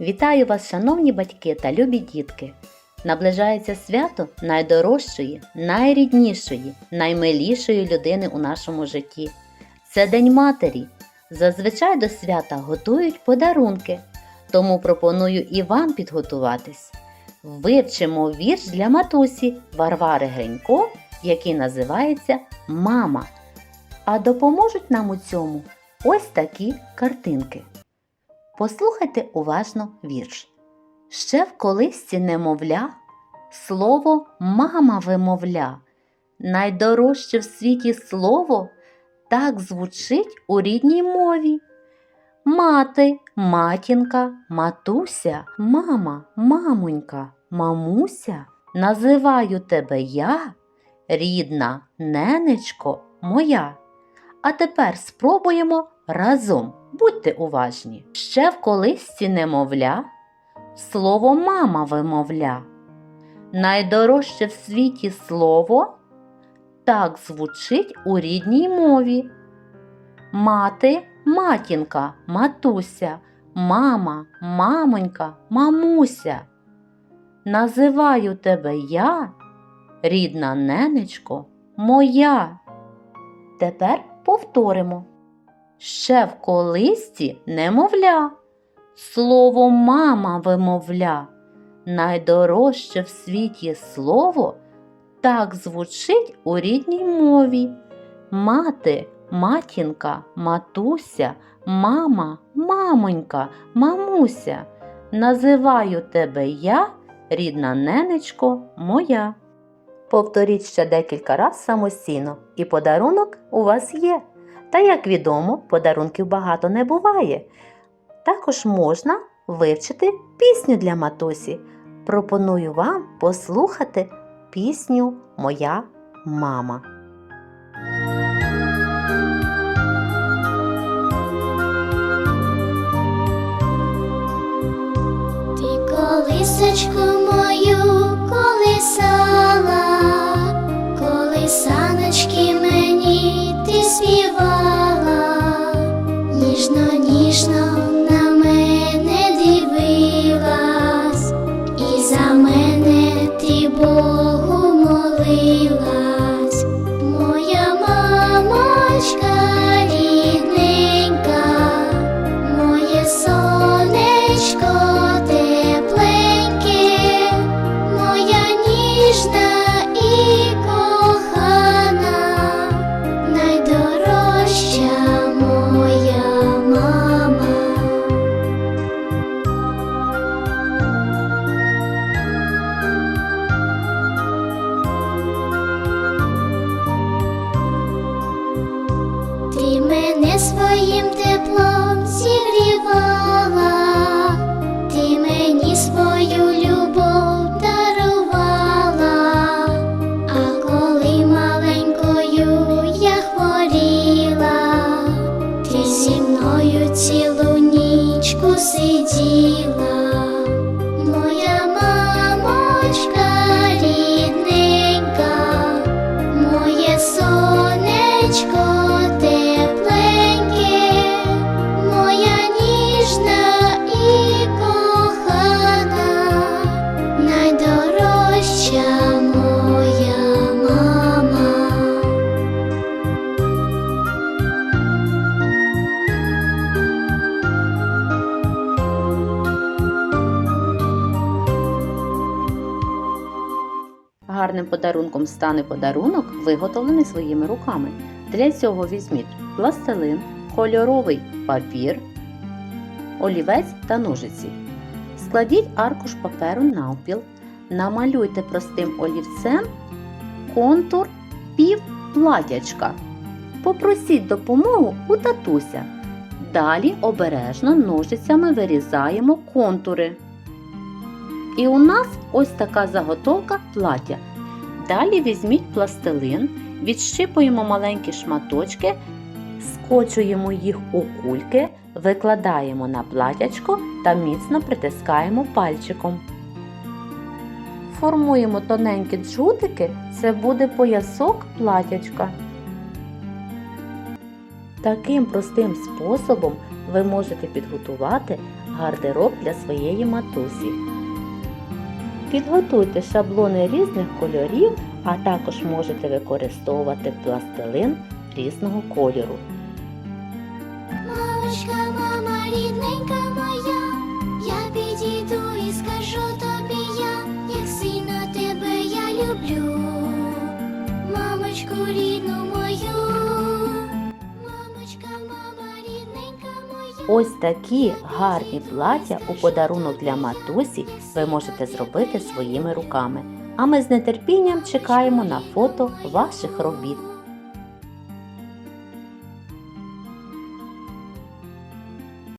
Вітаю вас, шановні батьки та любі дітки! Наближається свято найдорожчої, найріднішої, наймилішої людини у нашому житті. Це День Матері. Зазвичай до свята готують подарунки, тому пропоную і вам підготуватись. Вивчимо вірш для матусі Варвари Гринько, який називається Мама. А допоможуть нам у цьому ось такі картинки. Послухайте уважно вірш. Ще в колисці немовля, слово мама вимовля. Найдорожче в світі слово так звучить у рідній мові. Мати, матінка, матуся, мама, мамонька, мамуся. Називаю тебе я, рідна ненечко моя. А тепер спробуємо разом. Будьте уважні. Ще в колисці немовля, слово мама вимовля. Найдорожче в світі слово так звучить у рідній мові. Мати, матінка, матуся, мама, мамонька, мамуся. Називаю тебе я, рідна ненечко, моя. Тепер повторимо. Ще в колисці немовля, слово мама вимовля. Найдорожче в світі слово так звучить у рідній мові. Мати, матінка, матуся, мама, мамонька, мамуся. Називаю тебе я, рідна ненечко моя. Повторіть ще декілька раз самостійно, і подарунок у вас є. Та, як відомо, подарунків багато не буває. Також можна вивчити пісню для матусі. Пропоную вам послухати пісню Моя мама. see Гарним подарунком стане подарунок, виготовлений своїми руками. Для цього візьміть пластилин, кольоровий папір, олівець та ножиці. Складіть аркуш паперу навпіл, намалюйте простим олівцем контур пів платячка. Попросіть допомогу у татуся. Далі обережно ножицями вирізаємо контури. І у нас ось така заготовка плаття. Далі візьміть пластилин, відщипуємо маленькі шматочки, скочуємо їх у кульки, викладаємо на платячко та міцно притискаємо пальчиком. Формуємо тоненькі джутики, це буде поясок платячка. Таким простим способом ви можете підготувати гардероб для своєї матусі. Підготуйте шаблони різних кольорів, а також можете використовувати пластилин різного кольору. Мамочка, мама, рідненька моя, я підійду і скажу тобі я, як сильно тебе я люблю. Мамочку рідну мою. Ось такі гарні плаття у подарунок для матусі ви можете зробити своїми руками. А ми з нетерпінням чекаємо на фото ваших робіт.